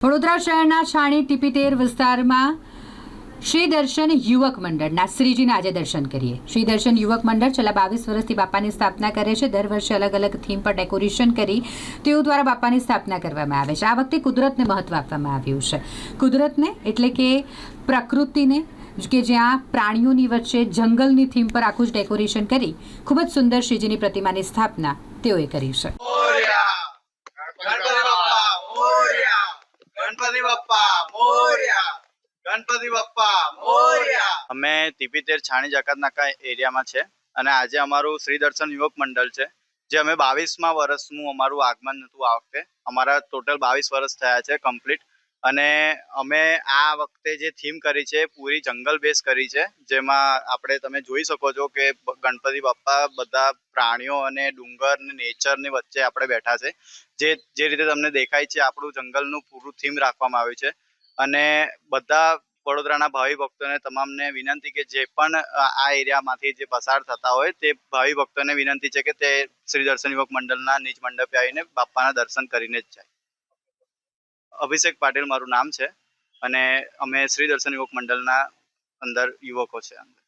વડોદરા શહેરના છાણી ટીપીતેર વિસ્તારમાં શ્રી દર્શન યુવક મંડળના શ્રીજીના આજે દર્શન કરીએ. શ્રી દર્શન યુવક મંડળ છેલ્લા બાવીસ વર્ષથી બાપાની સ્થાપના કરે છે. દર વર્ષે અલગ અલગ થીમ પર ડેકોરેશન કરી તેઓ દ્વારા બાપાની સ્થાપના કરવામાં આવે છે. આ વખતે કુદરતને મહત્વ આપવામાં આવ્યું છે. કુદરતને એટલે કે પ્રકૃતિને, કે જ્યાં પ્રાણીઓની વચ્ચે જંગલની થીમ પર આખું જ ડેકોરેશન કરી ખૂબ જ સુંદર શ્રીજીની પ્રતિમાની સ્થાપના તેઓએ કરી છે મોર્યા ગણપતિ બાપ્પા મોર્યા ગણપતિ બાપ્પા મોર્યા. ગણપતિ બાપ્પા મોર્યા. અમે તીપીતેર છાણી જકાત નાકા એરિયામાં છે અને આજે અમારું શ્રી દર્શન યુવક મંડળ છે, જે અમે બાવીસમાં વર્ષનું અમારું આગમન હતું આ વખતે. અમારા ટોટલ બાવીસ વર્ષ થયા છે, કમ્પ્લીટ. અને અમે આ વખતે જે થીમ કરી છે પૂરી જંગલ બેઝ કરી છે, જેમાં આપણે તમે જોઈ શકો છો કે ગણપતિ બાપ્પા બધા પ્રાણીઓ અને ડુંગર ને નેચરની વચ્ચે આપણે બેઠા છે. જે જે રીતે તમને દેખાય છે આપણું જંગલનું પૂરું થીમ રાખવામાં આવ્યું છે. અને બધા વડોદરાના ભાવિ ભક્તોને તમામને વિનંતી કે જે પણ આ એરિયામાંથી જે પસાર થતા હોય તે ભાવિ ભક્તોને વિનંતી છે કે તે શ્રી દર્શન યુવક મંડળના નિજ મંડપે આવીને બાપાના દર્શન કરીને જ જાય. અભિષેક પાટીલ મારું નામ છે અને અમે શ્રી દર્શન યુવક મંડળના અંદર યુવકો છે અંદર.